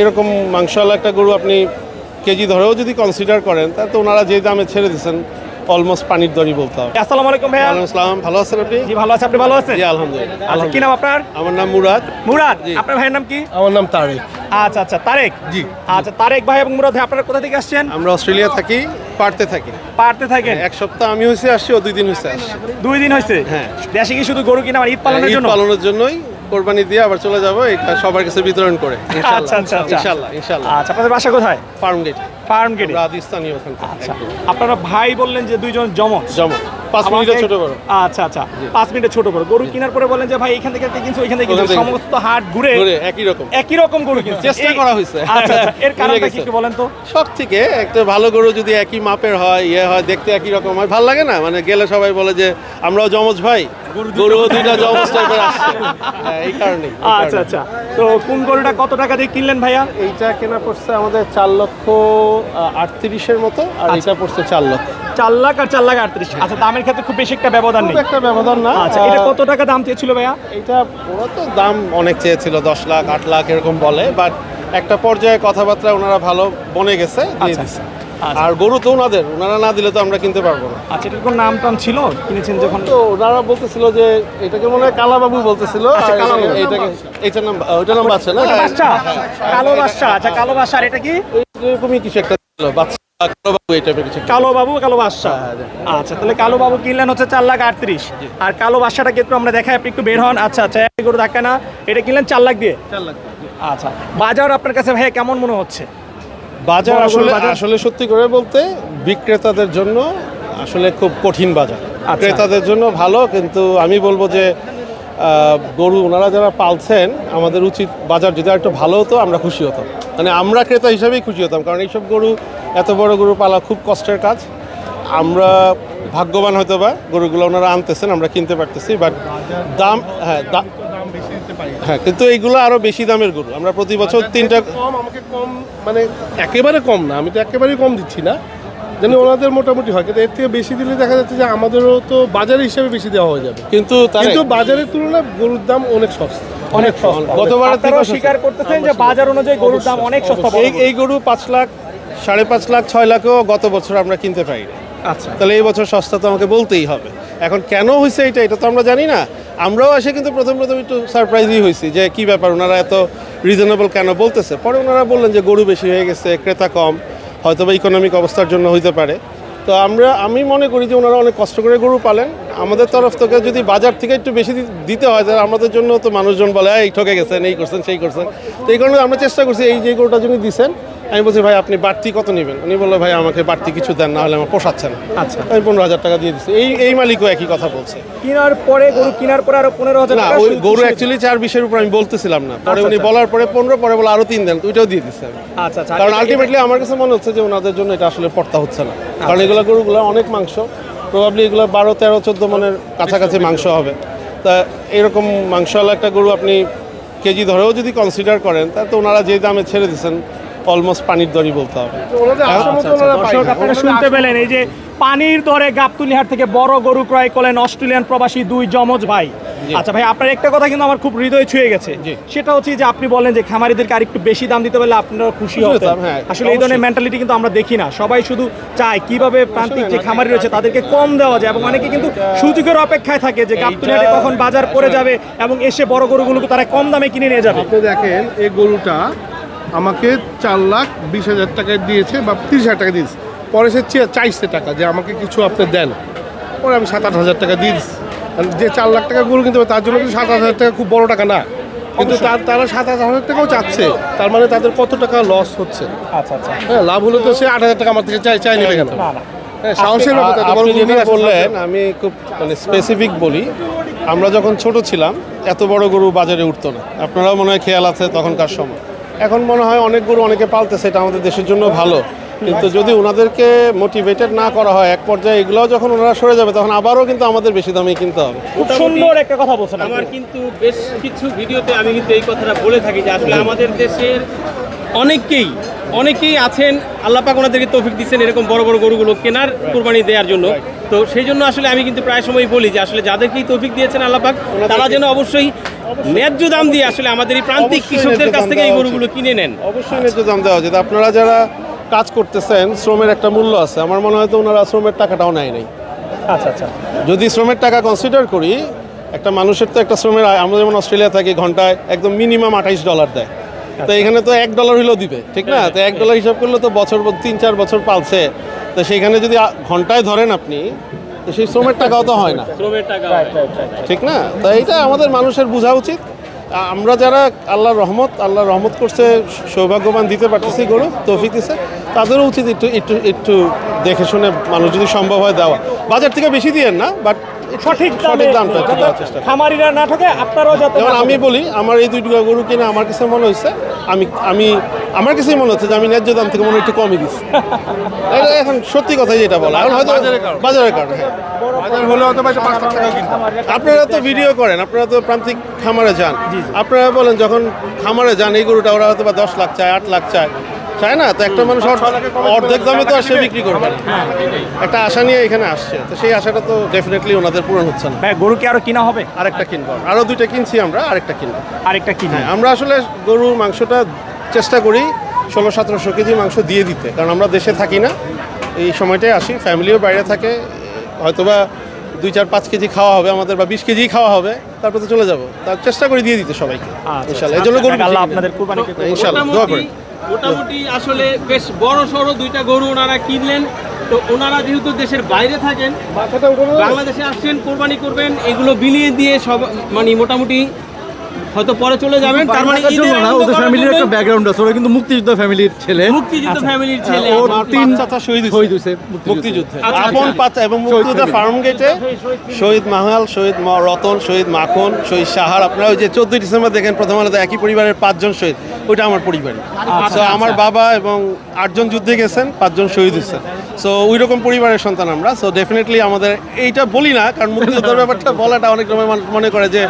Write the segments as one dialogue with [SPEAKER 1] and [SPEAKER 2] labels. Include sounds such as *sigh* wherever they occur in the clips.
[SPEAKER 1] এরকম মাংসওয়ালা একটা গরু আপনি কেজি ধরেও যদি কনসিডার করেন তা তো ওনারা যে দামে ছেড়ে দিচ্ছেন অলমোস্ট পানির দরই বলতে হবে।
[SPEAKER 2] আসসালামু আলাইকুম ভাইয়া।
[SPEAKER 1] ওয়ালাইকুম আসসালাম ভালো আছেন আপনি?
[SPEAKER 2] জি ভালো আছে। আপনি ভালো আছেন?
[SPEAKER 1] জি আলহামদুলিল্লাহ।
[SPEAKER 2] আচ্ছা কি নাম আপনার?
[SPEAKER 1] আমার নাম মুরাদ।
[SPEAKER 2] মুরাদ
[SPEAKER 1] জি।
[SPEAKER 2] আপনার ভাইয়ের নাম কি?
[SPEAKER 3] আমার নাম তারেক।
[SPEAKER 2] আচ্ছা আচ্ছা তারেক?
[SPEAKER 3] জি।
[SPEAKER 2] আচ্ছা তারেক ভাই এবং মুরাদ ভাই আপনারা কোথা থেকে আসছেন?
[SPEAKER 1] আমরা অস্ট্রেলিয়া থাকি পারতে থাকি।
[SPEAKER 2] পারতে থাকেন?
[SPEAKER 1] এক সপ্তাহ আমি হয়েছে আসছি ও দুই দিন হয়েছে আসছি।
[SPEAKER 2] দুই দিন হয়েছে
[SPEAKER 1] হ্যাঁ।
[SPEAKER 2] দেশে কি শুধু গরু কিনা আমার ঈদ পালনের
[SPEAKER 1] ঈদ
[SPEAKER 2] জন্য?
[SPEAKER 1] পালনের জন্যই কোরবানি দিয়ে আবার চলে যাব এটা সবার কাছে বিতরণ করে।
[SPEAKER 2] আচ্ছা আচ্ছা আচ্ছা।
[SPEAKER 1] ইনশাল্লাহ ইনশাল্লাহ।
[SPEAKER 2] আচ্ছা আপনাদের বাসা কোথায়?
[SPEAKER 1] Farm gate.
[SPEAKER 2] ফার্ম গেটে?
[SPEAKER 1] রাজস্থানী ওখান
[SPEAKER 2] আচ্ছা আপনারা ভাই বললেন যে দুইজন জমজ
[SPEAKER 1] জমা পাঁচ মিনিটের ছোট বড়
[SPEAKER 2] আচ্ছা আচ্ছা পাঁচ মিনিটে ছোট বড় গরু কেনার পরে বলেন যে ভাই এখান থেকে একটা কিনছো এখান থেকে কিনছো। সমস্ত হাট ঘুরে
[SPEAKER 1] ঘুরে একই রকম।
[SPEAKER 2] একই রকম গরু কিনছে।
[SPEAKER 1] চেষ্টা করা হয়েছে।
[SPEAKER 2] আচ্ছা আচ্ছা, এর
[SPEAKER 1] ভুলে
[SPEAKER 2] কারণটা কি একটু বলেন তো।
[SPEAKER 1] সব থেকে একটা ভালো গরু যদি একই মাপের হয় ইয়ে হয় দেখতে একই রকম হয় ভালো লাগে না? মানে গেলে সবাই বলে যে আমরাও জমজ ভাই। গরু দুইটা জমজ টাইপের আসছে। হ্যাঁ, এই কারণে
[SPEAKER 2] আচ্ছা আচ্ছা। তো কোন গরুটা কত টাকা দিয়ে কিনলেন ভাইয়া?
[SPEAKER 1] এইটা কেনা পড়ছে আমাদের চার লক্ষ আটত্রিশের মতো আর
[SPEAKER 2] আচ্ছা।
[SPEAKER 1] এটা পড়ছে চার লক্ষ
[SPEAKER 2] চার লাখ আর চার লাখ আটত্রিশ। আচ্ছা দামের ক্ষেত্রে খুব বেশি একটা ব্যবধান নেই।
[SPEAKER 1] একটা ব্যবধান না।
[SPEAKER 2] আচ্ছা এটা কত টাকা দাম চেয়েছিল ভাইয়া?
[SPEAKER 1] এটা ওরা তো দাম অনেক চেয়েছিল দশ লাখ আট লাখ এরকম বলে বাট একটা পর্যায়ে কথাবার্তা ওনারা ভালো বনে গেছে
[SPEAKER 2] আচ্ছা। আচ্ছা।
[SPEAKER 1] আর গরু তো ওনাদের ওনারা না দিলে তো আমরা কিনতে পারব না।
[SPEAKER 2] আচ্ছা এটার কোনো নাম টাম ছিল? কিনেছেন যখন?
[SPEAKER 1] তো ওনারা বলতেছিল যে এটাকে মনে হয় কালাবাবু বলতেছিল। এইটাকে এইটার নাম ওইটার নাম বাচ্চা না?
[SPEAKER 2] কালো বাচ্চা আচ্ছা কালো বাচ্চা আর এটা কি?
[SPEAKER 1] এরকমই কিছু একটা
[SPEAKER 2] কালো বাবু কালো বাদশা আচ্ছা তাহলে কালো বাবু কিনলেন হচ্ছে চার লাখ আটত্রিশ। আর কালো আমরা দেখাই আপনি একটু বের হন। আচ্ছা আচ্ছা এক গরু ধাক্কা না এটা কিনলেন চার লাখ দিয়ে?
[SPEAKER 1] চার লাখ।
[SPEAKER 2] আচ্ছা বাজার আপনার কাছে ভাইয়া কেমন মনে হচ্ছে?
[SPEAKER 1] বাজার আসলে আসলে সত্যি করে বলতে বিক্রেতাদের জন্য আসলে খুব কঠিন বাজার।
[SPEAKER 2] আচ্ছা।
[SPEAKER 1] ক্রেতাদের জন্য ভালো কিন্তু আমি বলব যে গরু ওনারা যারা পালছেন আমাদের উচিত বাজার যদি একটু ভালো হতো আমরা খুশি হতাম। মানে আমরা ক্রেতা হিসাবেই খুশি হতাম কারণ এইসব গরু এত বড় গরু পালা খুব কষ্টের কাজ। আমরা ভাগ্যবান হয়তো বা গরুগুলো ওনারা আনতেছেন আমরা কিনতে পারতেছি বাট দাম হ্যাঁ দাম হ্যাঁ কিন্তু এইগুলো আরও বেশি দামের গরু। আমরা প্রতি বছর তিনটা
[SPEAKER 3] কম আমাকে কম মানে একেবারে কম না আমি তো একেবারেই কম দিচ্ছি না। জানি ওনাদের মোটামুটি হয় কিন্তু এর থেকে বেশি দিলে দেখা যাচ্ছে যে আমাদেরও তো বাজার হিসাবে বেশি দেওয়া হয়ে যাবে।
[SPEAKER 1] কিন্তু
[SPEAKER 3] কিন্তু বাজারের তুলনায় গরুর দাম অনেক সস্তা।
[SPEAKER 2] অনেক সস্তা।
[SPEAKER 1] গতবারের
[SPEAKER 2] স্বীকার করতেছেন যে বাজার অনুযায়ী গরুর দাম অনেক সস্তা।
[SPEAKER 1] এই এই গরু পাঁচ লাখ সাড়ে পাঁচ লাখ ছয় লাখও গত বছর আমরা কিনতে পারি
[SPEAKER 2] আচ্ছা।
[SPEAKER 1] তাহলে এই বছর সস্তা তো আমাকে বলতেই হবে। এখন কেন হয়েছে এটা এটা তো আমরা জানি না। আমরাও এসে কিন্তু প্রথম প্রথম একটু সারপ্রাইজই হয়েছি যে কি ব্যাপার ওনারা এত রিজনেবল কেন বলতেছে? পরে ওনারা বললেন যে গরু বেশি হয়ে গেছে ক্রেতা কম। হয়তো বা ইকোনমিক অবস্থার জন্য হইতে পারে। তো আমরা, আমি মনে করি যে ওনারা অনেক কষ্ট করে গরু পালেন। আমাদের তরফ থেকে যদি বাজার থেকে একটু বেশি দিতে হয়, তাহলে আমাদের জন্য তো মানুষজন বলে, এই ঠকে গেছেন, এই করছেন, সেই করছেন। তো এই কারণে আমরা চেষ্টা করছি এই যে গরুটা যিনি দিচ্ছেন আমি বলছি ভাই আপনি বাড়তি কত নেবেন? উনি বলল ভাই আমাকে বাড়তি কিছু দেন না হলে আমার পোষাচ্ছে না
[SPEAKER 2] আচ্ছা।
[SPEAKER 1] আমি পনেরো হাজার টাকা দিয়ে দিচ্ছি এই এই মালিকও একই কথা বলছে।
[SPEAKER 2] কেনার পরে গরু কেনার পরে আরও পনেরো হাজার
[SPEAKER 1] না ওই গরু অ্যাকচুয়ালি চার বিশের উপর আমি বলতেছিলাম না। পরে
[SPEAKER 2] আচ্ছা,
[SPEAKER 1] উনি
[SPEAKER 2] আচ্ছা।
[SPEAKER 1] বলার পরে পনেরো পরে বলে আরও তিন দেন ওইটাও দিয়ে দিচ্ছে আমি
[SPEAKER 2] আচ্ছা। আচ্ছা
[SPEAKER 1] কারণ আলটিমেটলি আমার কাছে মনে হচ্ছে যে ওনাদের জন্য এটা আসলে পড়তা হচ্ছে না। কারণ এগুলো গরুগুলো অনেক মাংস প্রবাবলি এগুলো বারো তেরো চোদ্দ মনের কাছাকাছি মাংস হবে। তা এরকম মাংসওয়ালা একটা গরু আপনি কেজি ধরেও যদি কনসিডার করেন তা তো ওনারা যে দামে ছেড়ে দিচ্ছেন অলমোস্ট পানির দরই বলতে হবে।
[SPEAKER 2] আচ্ছা, আচ্ছা। আপনারা শুনতে পেলেন এই যে পানির দরে গাবতুলিহাট থেকে বড় গরু ক্রয় করলেন অস্ট্রেলিয়ান প্রবাসী দুই জমজ ভাই। আচ্ছা ভাই আপনার একটা কথা কিন্তু আমার খুব হৃদয় ছুঁয়ে গেছে। সেটা হচ্ছে যে আপনি বলেন যে খামারিদেরকে আরেকটু বেশি দাম দিতে পারলে আপনারা খুশি হতেন।
[SPEAKER 1] হ্যাঁ,
[SPEAKER 2] আসলে এই ধরনের মেন্টালিটি কিন্তু আমরা দেখি না। সবাই শুধু চায় কীভাবে প্রান্তিক যে খামারি রয়েছে তাদেরকে কম দেওয়া যায় এবং অনেকে কিন্তু সুযোগের অপেক্ষায় থাকে যে গাবতুলিহাটে কখন বাজার পড়ে যাবে এবং এসে বড় গরুগুলোকে তারা কম দামে কিনে নিয়ে যাবে।
[SPEAKER 3] আপনি দেখেন এই গরুটা আমাকে চার লাখ বিশ হাজার টাকায় দিয়েছে বা তিরিশ হাজার টাকা দিয়েছে। পরে সে চেয়ে- চাইছে টাকা যে আমাকে কিছু আপনি দেন। পরে আমি সাত আট হাজার টাকা দিয়ে দিচ্ছি যে চার লাখ টাকা গরু কিনতে হবে তার জন্য কিন্তু সাত আট হাজার টাকা খুব বড় টাকা না। কিন্তু তার তারা সাত আট হাজার টাকাও চাচ্ছে। তার মানে তাদের কত টাকা লস হচ্ছে?
[SPEAKER 2] আচ্ছা আচ্ছা।
[SPEAKER 3] হ্যাঁ লাভ হলে তো সে আট হাজার টাকা আমার থেকে চাই চাই নেবে কেন? হ্যাঁ
[SPEAKER 1] বললেন আমি খুব মানে স্পেসিফিক বলি। আমরা যখন ছোট ছিলাম এত বড় গরু বাজারে উঠতো না। আপনারাও মনে হয় খেয়াল আছে তখনকার সময়। এখন মনে হয় অনেক গরু অনেকে পালতেছে এটা আমাদের দেশের জন্য ভালো। কিন্তু যদি ওনাদেরকে মোটিভেটেড না করা হয় এক পর্যায়ে এগুলোও যখন ওনারা সরে যাবে তখন আবারও কিন্তু আমাদের বেশি দামে কিনতে হবে।
[SPEAKER 2] খুব সুন্দর একটা কথা বলছেন
[SPEAKER 4] আমার কিন্তু বেশ কিছু ভিডিওতে আমি কিন্তু এই কথাটা বলে থাকি যে আসলে আমাদের দেশের অনেকেই অনেকেই আছেন আল্লাপাক ওনাদেরকে তৌফিক দিচ্ছেন এরকম বড় বড় গরুগুলো কেনার কোরবানি দেওয়ার জন্য। তো সেই জন্য আসলে আমি কিন্তু প্রায় সময় বলি যে আসলে যাদেরকেই তৌফিক দিয়েছেন আল্লাপাক তারা যেন অবশ্যই ন্যায্য দাম দিয়ে আসলে আমাদের এই প্রান্তিক কৃষকদের কাছ থেকে এই গরুগুলো কিনে নেন।
[SPEAKER 1] অবশ্যই ন্যায্য দাম দেওয়া উচিত। আপনারা যারা কাজ করতেছেন শ্রমের একটা মূল্য আছে আমার মনে হয় তো ওনারা শ্রমের টাকাটাও নেয় নাই।
[SPEAKER 2] আচ্ছা আচ্ছা।
[SPEAKER 1] যদি শ্রমের টাকা কনসিডার করি একটা মানুষের তো একটা শ্রমের আয় আমরা যেমন অস্ট্রেলিয়া থাকি ঘন্টায় একদম মিনিমাম আঠাইশ ডলার দেয়। তো এখানে তো এক ডলার হলেও দিবে ঠিক না? তো এক ডলার হিসাব করলে তো বছর তিন চার বছর পালছে। তো সেখানে যদি ঘন্টায় ধরেন আপনি তো সেই শ্রমের টাকাও তো হয় না।
[SPEAKER 4] শ্রমের টাকা
[SPEAKER 1] ঠিক না? তো এইটা আমাদের মানুষের বোঝা উচিত। আমরা যারা আল্লাহর রহমত আল্লাহ রহমত করছে সৌভাগ্যবান দিতে পারতেছি গরু তৌফিক দিছে তাদেরও উচিত একটু একটু একটু দেখে শুনে মানুষ যদি সম্ভব হয় দেওয়া। বাজার থেকে বেশি দিয়েন না বাট
[SPEAKER 2] সঠিক
[SPEAKER 1] সঠিক দামটা।
[SPEAKER 2] খামারিরা না ঠকে আপনারাও যাতে
[SPEAKER 1] আমি বলি আমার এই দুইটা গরু কিনে আমার কাছে মনে হচ্ছে আমি আমি আমার কাছেই মনে হচ্ছে যে আমি ন্যায্য দাম থেকে মনে একটু কমই দিচ্ছি। *laughs* এখন সত্যি কথাই যেটা বলা। এখন হয়তো বাজারের কারণে। হ্যাঁ। আপনারা তো ভিডিও করেন আপনারা তো প্রান্তিক খামারে যান। আপনারা বলেন যখন খামারে যান এই গরুটা ওরা হয়তো বা দশ লাখ চায় আট লাখ চায়। চায় না? তো একটা মানুষ অর্ধ- অর্ধেক দামে তো আর সে বিক্রি করবে একটা আশা নিয়ে এখানে আসছে। তো সেই আশাটা তো ডেফিনেটলি ওনাদের পূরণ হচ্ছে না।
[SPEAKER 2] ভাই গরু কি আরও কিনা হবে?
[SPEAKER 1] আরেকটা কিনবো আরও দুইটা কিনছি আমরা আরেকটা কিনবো।
[SPEAKER 2] আরেকটা কিনা
[SPEAKER 1] হ্যাঁ, আমরা আসলে গরুর মাংসটা চেষ্টা করি ষোলো সতেরোশো কেজি মাংস দিয়ে দিতে। কারণ আমরা দেশে থাকি না। এই সময়টাই আসি ফ্যামিলিও বাইরে থাকে। হয়তোবা দুই চার পাঁচ কেজি খাওয়া হবে আমাদের বা বিশ কেজি খাওয়া হবে তারপর তো চলে যাব। তার চেষ্টা করি দিয়ে দিতে সবাইকে। ইনশাল্লাহ। এই জন্য গরু
[SPEAKER 2] আচ্ছা। আপনাদের
[SPEAKER 1] ইনশাল্লাহ দোয়া করেন।
[SPEAKER 4] মোটামুটি আসলে বেশ বড় সড়ো দুইটা গরু ওনারা কিনলেন। তো ওনারা যেহেতু দেশের বাইরে থাকেন বাংলাদেশে আসছেন কোরবানি করবেন এগুলো বিলিয়ে দিয়ে সব মানে মোটামুটি হয়তো পরে চলে যাবেন তার মানে
[SPEAKER 5] ওদের ফ্যামিলির একটা ব্যাকগ্রাউন্ড আছে ওরা কিন্তু মুক্তিযুদ্ধ ফ্যামিলির ছেলে।
[SPEAKER 4] মুক্তিযুদ্ধ ফ্যামিলির ছেলে।
[SPEAKER 5] ওর তিন
[SPEAKER 1] চাচা শহীদ
[SPEAKER 5] শহীদ হয়েছে।
[SPEAKER 1] মুক্তিযুদ্ধে
[SPEAKER 4] আচ্ছা,
[SPEAKER 1] আপন
[SPEAKER 4] আচ্ছা।
[SPEAKER 1] পাচা এবং মুক্তিযোদ্ধা ফার্ম গেটে শহীদ মাহাল শহীদ রতন শহীদ মাখন শহীদ সাহার। আপনারা ওই যে চোদ্দই ডিসেম্বর দেখেন প্রথম আলোতে একই পরিবারের পাঁচজন শহীদ। ওইটা আমার পরিবারই তো আমার বাবা এবং আটজন যুদ্ধে গেছেন পাঁচজন শহীদ হয়েছেন সো ওই রকম পরিবারের সন্তান আমরা। সো ডেফিনেটলি আমাদের এইটা বলি না কারণ মুক্তিযুদ্ধের ব্যাপারটা বলাটা অনেক সময় মানুষ মনে করে যে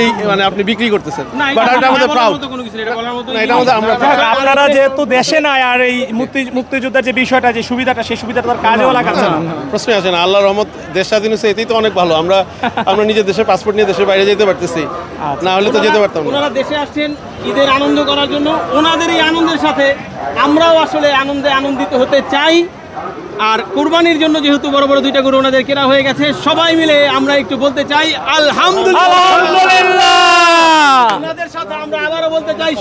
[SPEAKER 1] এই মানে আপনি বিক্রি করতেছেন বাট এটা আমাদের প্রাউড
[SPEAKER 4] এটা
[SPEAKER 1] আমাদের আমরা
[SPEAKER 2] আপনারা যেহেতু দেশে নাই আর এই মুক্তি মুক্তিযোদ্ধার যে বিষয়টা যে সুবিধাটা সেই সুবিধাটা তার কাজেও লাগাচ্ছে না।
[SPEAKER 1] প্রশ্নই আসে না। আল্লাহ রহমত দেশ স্বাধীন হয়েছে এতেই তো অনেক ভালো। আমরা আমরা নিজের দেশের পাসপোর্ট নিয়ে দেশের বাইরে যেতে পারতেছি। না হলে তো যেতে পারতাম না।
[SPEAKER 4] দেশে আসছেন ঈদের আনন্দ করার জন্য। ওনাদের এই আনন্দের সাথে আমরাও আসলে আনন্দে আনন্দিত হতে চাই। আর কোরবানির জন্য যেহেতু বড় বড় দুইটা গরু ওনাদের কেনা হয়ে গেছে সবাই মিলে আমরা একটু বলতে চাই আলহামদুলিল্লাহ ওনাদের সাথে আমরা আবারও বলতে চাই সবাইকে ঈদ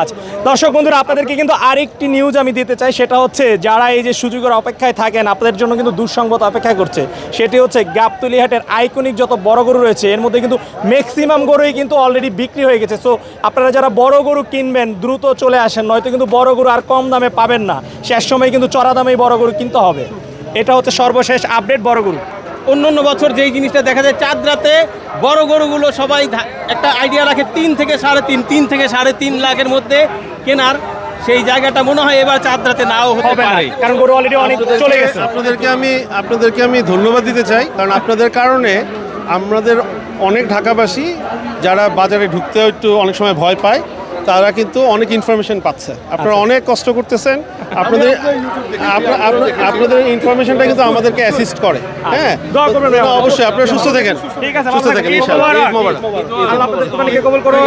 [SPEAKER 2] আচ্ছা দর্শক বন্ধুরা আপনাদেরকে কিন্তু আরেকটি নিউজ আমি দিতে চাই সেটা হচ্ছে যারা এই যে সুযোগের অপেক্ষায় থাকেন আপনাদের জন্য কিন্তু দুঃসংবাদ অপেক্ষা করছে। সেটি হচ্ছে গাবতলি হাটের আইকনিক যত বড় গরু রয়েছে এর মধ্যে কিন্তু ম্যাক্সিমাম গরুই কিন্তু অলরেডি বিক্রি হয়ে গেছে। সো আপনারা যারা বড় গরু কিনবেন দ্রুত চলে আসেন নয়তো কিন্তু বড় গরু আর কম দামে পাবেন না। শেষ সময় কিন্তু চড়া দামেই বড় গরু কিনতে হবে। এটা হচ্ছে সর্বশেষ আপডেট বড় গরু।
[SPEAKER 4] অন্য অন্য বছর যেই জিনিসটা দেখা যায় চাঁদ রাতে বড় গরুগুলো সবাই একটা আইডিয়া রাখে তিন থেকে সাড়ে তিন তিন থেকে সাড়ে তিন লাখের মধ্যে কেনার। সেই জায়গাটা মনে হয় এবার চাঁদ রাতে নাও হতে
[SPEAKER 2] হবে না।
[SPEAKER 4] পারে।
[SPEAKER 2] কারণ গরু অলরেডি অনেক চলে গেছে।
[SPEAKER 1] আপনাদেরকে আমি আপনাদেরকে আমি ধন্যবাদ দিতে চাই কারণ আপনাদের কারণে আমাদের অনেক ঢাকাবাসী যারা বাজারে ঢুকতে একটু অনেক সময় ভয় পায় তারা কিন্তু অনেক ইনফরমেশন পাচ্ছে। আপনারা অনেক কষ্ট করতেছেন। আপনাদের আপনা- আপনা- আপনাদের ইনফরমেশনটা কিন্তু আমাদেরকে অ্যাসিস্ট করে। হ্যাঁ?
[SPEAKER 2] ভাই
[SPEAKER 1] তো অবশ্যই আপনারা সুস্থ থাকেন।
[SPEAKER 2] ঠিক আছে
[SPEAKER 1] সুস্থ থাকেন